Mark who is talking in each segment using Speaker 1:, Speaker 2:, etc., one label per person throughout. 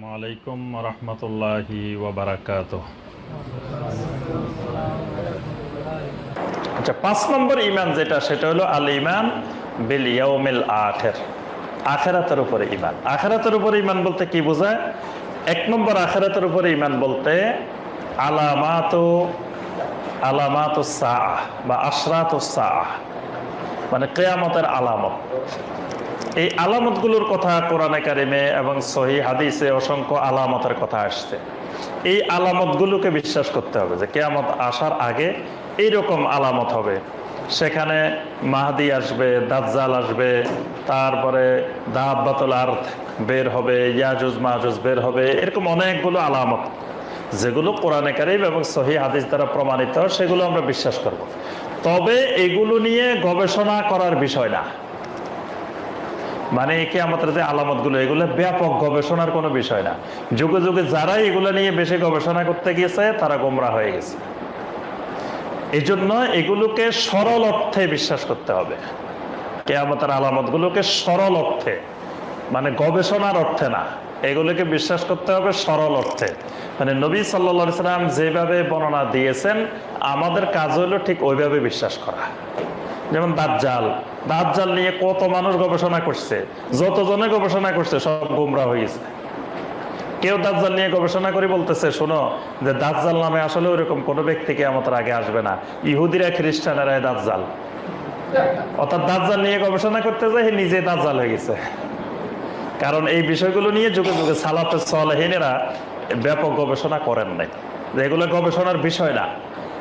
Speaker 1: আসসালামু আলাইকুম রহমতুল্লাহি ওবরাকাত আচ্ছা পাঁচ নম্বর ইমান যেটা, সেটা হলো আল ইমান বিল আখের। আখেরাতের উপরে ইমান আখেরাতের উপরে ইমান বলতে কি বোঝায়? এক নম্বর আখেরাতের উপরে ইমান বলতে আলামাত আলামাত সাহ বা আশরাত সাহ মানে কেয়ামতের আলামত। এই আলামতগুলোর কথা কোরআনে কারিমে এবং সহি হাদিসে অসংখ্য আলামতের কথা আসছে। এই আলামতগুলোকে বিশ্বাস করতে হবে যে কেয়ামত আসার আগে এইরকম আলামত হবে। সেখানে মাহাদি আসবে, দাজ্জাল আসবে, তারপরে দাহাব্বাতুল আর্থ বের হবে, ইয়াজুজ মাহুজ বের হবে, এরকম অনেকগুলো আলামত। যেগুলো কোরআনে কারিম এবং সহি হাদিস দ্বারা প্রমাণিত, সেগুলো আমরা বিশ্বাস করব। তবে এগুলো নিয়ে গবেষণা করার বিষয় না। মানে একে আমাদের যে আলামতগুলো, এগুলো ব্যাপক গবেষণার কোনো বিষয় না। যুগে যুগে যারাই এগুলো নিয়ে বেশি গবেষণা করতে গিয়েছে, তারা গোমরা হয়ে গেছে। এই জন্য এগুলোকে সরল অর্থে বিশ্বাস করতে হবে। কে কেয়ামতের আলামতগুলোকে সরল অর্থে মানে গবেষণার অর্থে না। এগুলোকে বিশ্বাস করতে হবে সরল অর্থে। মানে নবী সাল্লা সাল্লাম যেভাবে বর্ণনা দিয়েছেন, আমাদের কাজ হলো ঠিক ওইভাবে বিশ্বাস করা। যেমন দাজ্জাল দাজ্জাল নিয়ে কত মানুষ গবেষণা করছে, যতজনে গবেষণা করছে সব গুমরা হয়েছে কেউ দাজ্জাল নিয়ে গবেষণা করে বলতেছে, শোনো, যে দাজ্জাল নামে আসলে ওইরকম কোনো ব্যক্তিকে আমাদের আগে আসবে না। ইহুদিরা খ্রিস্টানেরা দাজ্জাল। অর্থাৎ দাজ্জাল নিয়ে গবেষণা করতে যায় নিজে দাজ্জাল হয়ে গেছে। কারণ এই বিষয়গুলো নিয়ে যুগে যুগে সালাফে সলহীনেরা ব্যাপক গবেষণা করেন নাই। এগুলো গবেষণার বিষয় না।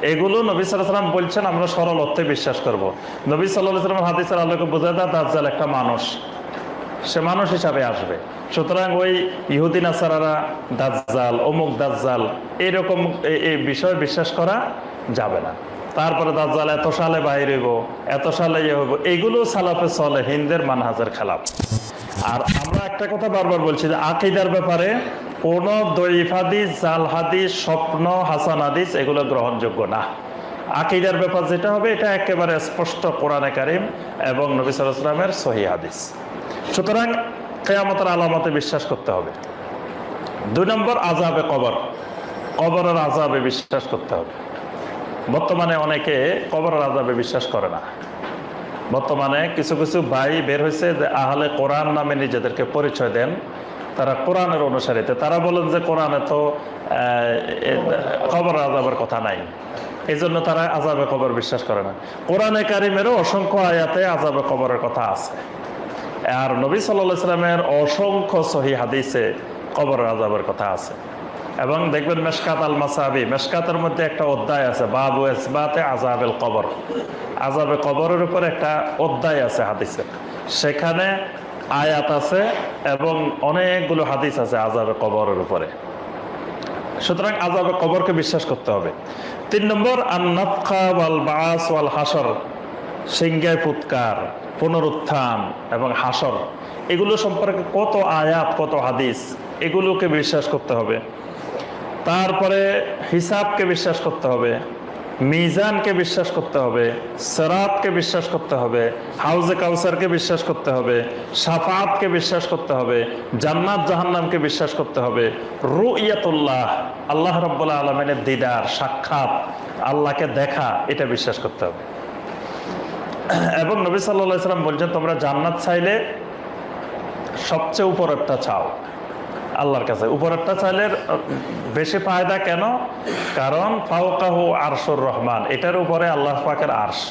Speaker 1: এগুলো নবী সাল্লাম বলছেন, আমরা সরল অর্থে বিশ্বাস করব। নবী সাল্লাহ হাদিসের আল্লাহকে বোঝায় দাজ্জাল একটা মানুষ। সে মানুষ হিসাবে আসবে। সুতরাং ওই ইহুদিন আসারারা দাজ্জাল, অমুক দাজ্জাল, এরকম এই বিষয়ে বিশ্বাস করা যাবে না। তারপরে দাজ্জাল, এত সালে বাইর হইব, এত সালে ইয়ে হইব। এগুলো সালাফে চলে হিন্দের মানহাজের খেলাফ। আর আমরা একটা কথা বারবার বলছি যে আকিদার ব্যাপারে কোন দৈফ হাদিস, জাল হাদিস, স্বপ্ন, হাসান হাদিস এগুলো গ্রহণযোগ্য না। আকিদার ব্যাপার যেটা হবে, এটা একেবারে স্পষ্ট কোরআনে কারিম এবং নবী সালামের সহি হাদিস। সুতরাং কেয়ামতের আলামতে বিশ্বাস করতে হবে। দুই নম্বর আজাবে কবর। কবরের আজাবে বিশ্বাস করতে হবে। বর্তমানে অনেকে কবরের আজাবে বিশ্বাস করে না। বর্তমানে কিছু কিছু ভাই বের হয়েছে যে আহলে কোরআন নামে নিজেদেরকে পরিচয় দেন। তারা কোরআনের অনুসারীতে, তারা বলেন যে কোরআনে তো কবর আজাবের কথা নাই। এই জন্য তারা আজাবে কবর বিশ্বাস করে না। কোরআনে কারিমেরও অসংখ্য আয়াতে আজাবে কবরের কথা আছে। আর নবী সাল্লা ইসলামের অসংখ্য সহি হাদিসে কবর আজাবের কথা আছে। এবং দেখবেন মেশকাত আল মাসাবি মেশকাতের মধ্যে একটা অধ্যায় আছে, বাবু এসবাতে আজাবেল কবর। আজাবে কবরের উপর একটা অধ্যায় আছে হাদিসে। সেখানে আয়াত আছে এবং অনেকগুলো হাদিস আছে আজাবে কবরের উপরে। সুতরাং আজাবে কবরকে বিশ্বাস করতে হবে। তিন নম্বর আন্নাফা ওয়াল বাস ওয়াল হাসর সিংগায় ফুৎকার, পুনরুত্থান এবং হাসর এগুলো সম্পর্কে কত আয়াত, কত হাদিস, এগুলোকে বিশ্বাস করতে হবে। তারপরে হিসাবকে বিশ্বাস করতে হবে, মিজানকে বিশ্বাস করতে হবে, সেরাতকে বিশ্বাস করতে হবে, হাউজে কাউসারকে বিশ্বাস করতে হবে সাফাতকে বিশ্বাস করতে হবে, জান্নাত জাহান্নামকে বিশ্বাস করতে হবে। রু ইয়াতুল্লাহ আল্লাহ রব্বুল্লাহ আলমিনের দিদার, সাক্ষাৎ, আল্লাহকে দেখা, এটা বিশ্বাস করতে হবে। এবং নবী সাল্লাহ সাল্লাম বলছেন, তোমরা জান্নাত চাইলে সবচেয়ে উপরেরটা চাও। আল্লাহর কাছে। উপরেরটা চাইলে বেশি ফায়দা কেন? কারণ ফাউকাহু আরশুর রহমান, এটার উপরে আল্লাহ পাকের আরশ।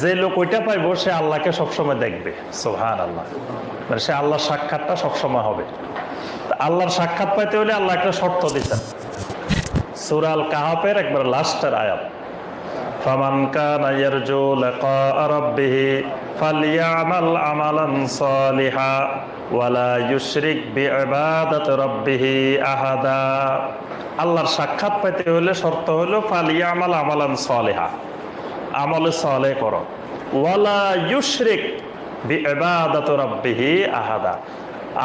Speaker 1: যে লোক ওইটা পাইবো, সে আল্লাহকে সবসময় দেখবে। সোহান আল্লাহ মানে সে আল্লাহর সাক্ষাৎটা সবসময় হবে। আল্লাহর সাক্ষাৎ পাইতে হলে আল্লাহ একটা শর্ত দিচ্ছেন। সুরাল কাহাপের একবার লাস্টের আয়াত। আমালান সালিহা। ওয়ালা ইউশরিক বিইবাদাতি রাব্বিহি আহাদা। আল্লাহর সাক্ষাৎ পেতে হলে শর্ত হলো ফালিয়ামাল আমালান সালিহা, আমলে সালেহ করো। ওয়ালা ইউশরিক বিইবাদাতি রাব্বিহি আহাদা।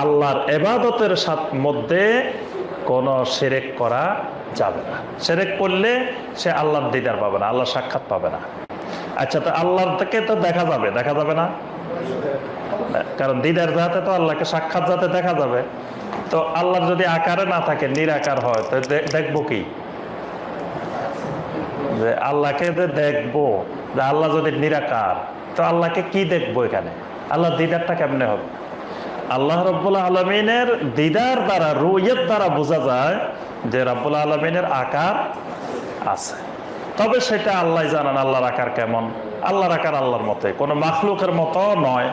Speaker 1: আল্লাহর এবাদতের সাথ মধ্যে কোনো শিরেক করা যাবে না। সেরেক করলে সে আল্লাহর দিদার পাবে না, আল্লাহর সাক্ষাৎ পাবে না। আচ্ছা তো আল্লাহর থেকে তো দেখা যাবে দেখা যাবে না? কারণ দিদার যাতে তো আল্লাহকে সাক্ষাৎ যাতে দেখা যাবে। তো আল্লাহর যদি আকারে না থাকে, নিরাকার হয়, তো দেখব কি? যে আল্লাহকে যে দেখব, যে আল্লাহ যদি নিরাকার, তো আল্লাহকে কি দেখব এখানে? আল্লাহ দিদারটা কেমনে হবে? আল্লাহ রব্বুল আলমিনের দিদার দ্বারা রুইয়ের দ্বারা বোঝা যায় যে রব্বুল আলমিনের আকার আছে। তবে সেটা আল্লাহ জানান আল্লাহর আকার কেমন? আল্লাহর আকার আল্লাহর মতে। কোনো মাখলুকের মতো নয়।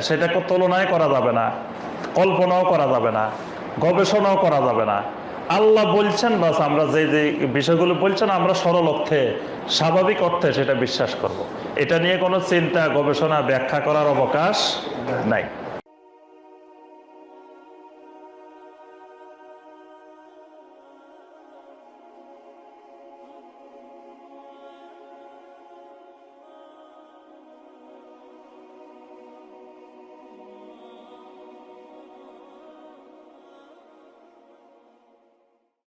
Speaker 1: সেটাকে তুলনায় করা যাবে না। কল্পনাও করা যাবে না। গবেষণাও করা যাবে না। আল্লাহ বলছেন, বাস আমরা যে যে বিষয়গুলো বলছেন, আমরা সরল অর্থে, স্বাভাবিক অর্থে সেটা বিশ্বাস করব। এটা নিয়ে কোনো চিন্তা, গবেষণা, ব্যাখ্যা করার অবকাশ নাই।